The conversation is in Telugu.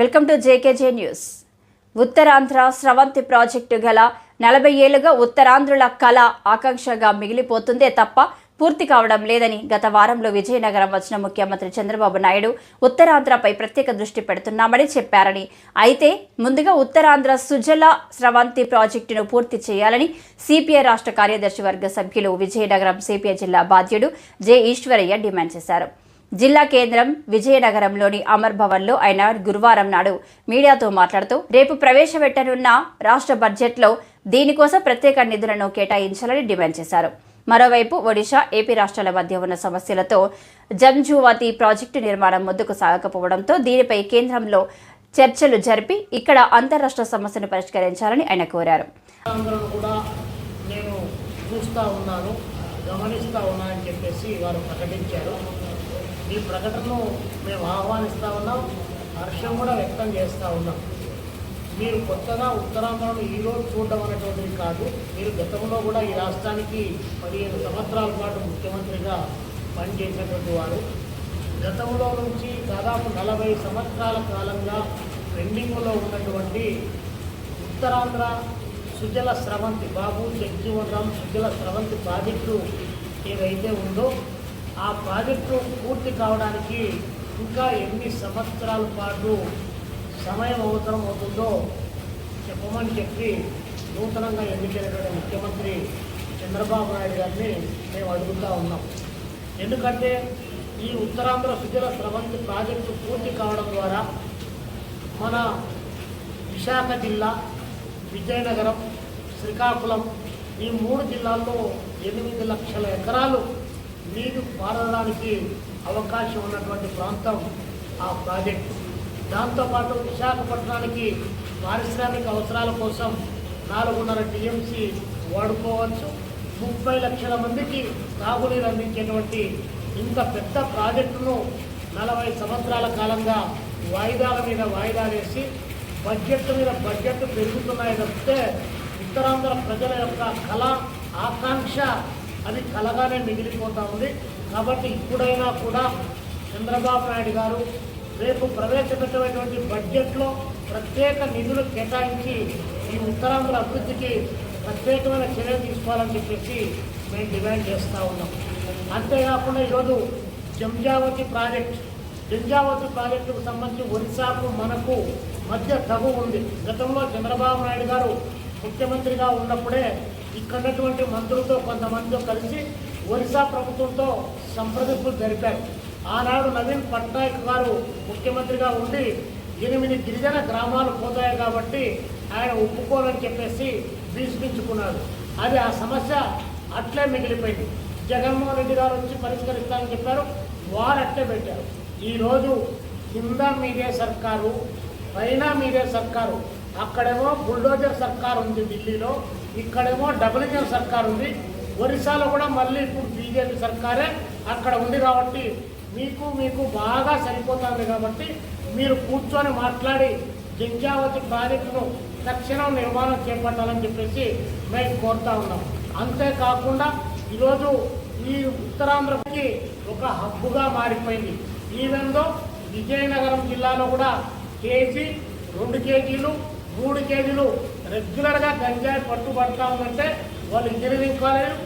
Welcome to JKJ news. Uttarandhra Sravanthi project గల నలభై ఏళ్ళుగా ఉత్తరాంధ్రుల కళ ఆకాంక్షగా మిగిలిపోతుందే తప్ప పూర్తి కావడం లేదని గత వారంలో విజయనగరం వచ్చిన ముఖ్యమంత్రి చంద్రబాబు నాయుడు ఉత్తరాంధ్రపై ప్రత్యేక దృష్టి పెడుతున్నామని చెప్పారని. అయితే ముందుగా ఉత్తరాంధ్ర సుజల స్రవంతి ప్రాజెక్టును పూర్తి చేయాలని సిపిఐ రాష్ట్ర కార్యదర్శి వర్గ సభ్యులు విజయనగరం సిపిఐ జిల్లా బాధ్యుడు జె ఈశ్వరయ్య డిమాండ్ చేశారు. జిల్లా కేంద్రం విజయనగరంలోని అమర్ భవన్లో ఆయన గురువారం నాడు. మీడియాతో మాట్లాడుతూ రేపు ప్రవేశపెట్టనున్న రాష్ట్ర బడ్జెట్లో దీనికోసం ప్రత్యేక నిధులను కేటాయించాలని డిమాండ్ చేశారు. మరోవైపు ఒడిశా ఏపీ రాష్ట్రాల మధ్య ఉన్న సమస్యలతో జంజువాతి ప్రాజెక్టు నిర్మాణం ముందుకు సాగకపోవడంతో దీనిపై కేంద్రంలో చర్చలు జరిపి ఇక్కడ అంతరాష్ట్ర సమస్యను పరిష్కరించాలని ఆయన కోరారు. నేను ఉన్నాను ఉన్నానని చెప్పేసి వారు ప్రకటించారు. ఈ ప్రకటనను మేము ఆహ్వానిస్తూ ఉన్నాం హర్షం కూడా వ్యక్తం చేస్తూ ఉన్నాం. మీరు కొత్తగా ఉత్తరాంధ్రను ఈరోజు చూడడం అనేటువంటిది కాదు మీరు గతంలో కూడా ఈ రాష్ట్రానికి పదిహేను సంవత్సరాల పాటు ముఖ్యమంత్రిగా పనిచేసినటువంటి వారు. గతంలో నుంచి దాదాపు నలభై సంవత్సరాల కాలంగా పెండింగ్లో ఉన్నటువంటి ఉత్తరాంధ్ర సుజల స్రవంతి బాబు జగ్జీవన్ రామ్ సుజల స్రవంతి ప్రాజెక్టు ఏదైతే ఉందో ఆ ప్రాజెక్టు పూర్తి కావడానికి ఇంకా ఎన్ని సంవత్సరాల పాటు సమయం అవసరం అవుతుందో చెప్పమని చెప్పి నూతనంగా ఎన్నికైనటువంటి ముఖ్యమంత్రి చంద్రబాబు నాయుడు గారిని మేము అడుగుతూ ఉన్నాం. ఎందుకంటే ఈ ఉత్తరాంధ్ర సుజల స్రవంతి ప్రాజెక్టు పూర్తి కావడం ద్వారా మన విశాఖ జిల్లా విజయనగరం శ్రీకాకుళం ఈ మూడు జిల్లాల్లో ఎనిమిది లక్షల ఎకరాలు నీరు పారడానికి అవకాశం ఉన్నటువంటి ప్రాంతం ఆ ప్రాజెక్టు. దాంతోపాటు విశాఖపట్నానికి పారిశ్రామిక అవసరాల కోసం నాలుగున్నర టీఎంసీ వాడుకోవచ్చు. ముప్పై లక్షల మందికి తాగునీరు అందించేటువంటి ఇంత పెద్ద ప్రాజెక్టును నలభై సంవత్సరాల కాలంగా వాయిదాల మీద వాయిదా వేసి బడ్జెట్ మీద బడ్జెట్ పెరుగుతున్నాయి తప్పితే ఉత్తరాంధ్ర ప్రజల యొక్క కళ ఆకాంక్ష అది కలగానే మిగిలిపోతూ ఉంది. కాబట్టి ఇప్పుడైనా కూడా చంద్రబాబు నాయుడు గారు రేపు ప్రవేశపెట్టేటువంటి బడ్జెట్లో ప్రత్యేక నిధులు కేటాయించి ఈ ఉత్తరాంధ్ర అభివృద్ధికి ప్రత్యేకమైన చర్యలు తీసుకోవాలని చెప్పేసి మేము డిమాండ్ చేస్తూ ఉన్నాం. అంతేకాకుండా ఈరోజు జంజావతి ప్రాజెక్ట్ జంజావతి ప్రాజెక్టుకు సంబంధించి ఒరిస్సాకు మనకు మధ్య తగు ఉంది. గతంలో చంద్రబాబు నాయుడు గారు ముఖ్యమంత్రిగా ఉన్నప్పుడే ఇక్కడటువంటి మంత్రులతో కొంతమందితో కలిసి ఒరిస్సా ప్రభుత్వంతో సంప్రదింపులు జరిపారు. ఆనాడు నవీన్ పట్నాయక్ గారు ముఖ్యమంత్రిగా ఉండి ఎనిమిది గిరిజన గ్రామాలు పోతాయి కాబట్టి ఆయన ఒప్పుకోనని చెప్పేసి భీష్మించుకున్నాడు అది ఆ సమస్య అట్లే మిగిలిపోయింది. జగన్మోహన్ రెడ్డి గారు వచ్చి పరిష్కరిస్తామని చెప్పారు. వారు అట్లే పెట్టారు. ఈరోజు కింద మీదే సర్కారు పైన మీదే సర్కారు అక్కడేమో బుల్డోజర్ సర్కార్ ఉంది ఢిల్లీలో ఇక్కడేమో డబుల్ ఇంజన్ సర్కార్ ఉంది. ఒరిస్సాలో కూడా మళ్ళీ ఇప్పుడు బీజేపీ సర్కారే అక్కడ ఉంది కాబట్టి మీకు మీకు బాగా సరిపోతుంది కాబట్టి మీరు కూర్చొని మాట్లాడి జంజావతి ప్రాజెక్టును తక్షణం నిర్మాణం చేపట్టాలని చెప్పేసి మేము కోరుతా ఉన్నాం. అంతేకాకుండా ఈరోజు ఈ ఉత్తరాంధ్రకి ఒక హబ్బుగా మారిపోయింది. ఈవెందో విజయనగరం జిల్లాలో కూడా కేజీ రెండు కేజీలు మూడు కేజీలు రెగ్యులర్గా గంజాయి పట్టుబడతా ఉందంటే వాళ్ళు ఇంజనీరింగ్ కాలేజ్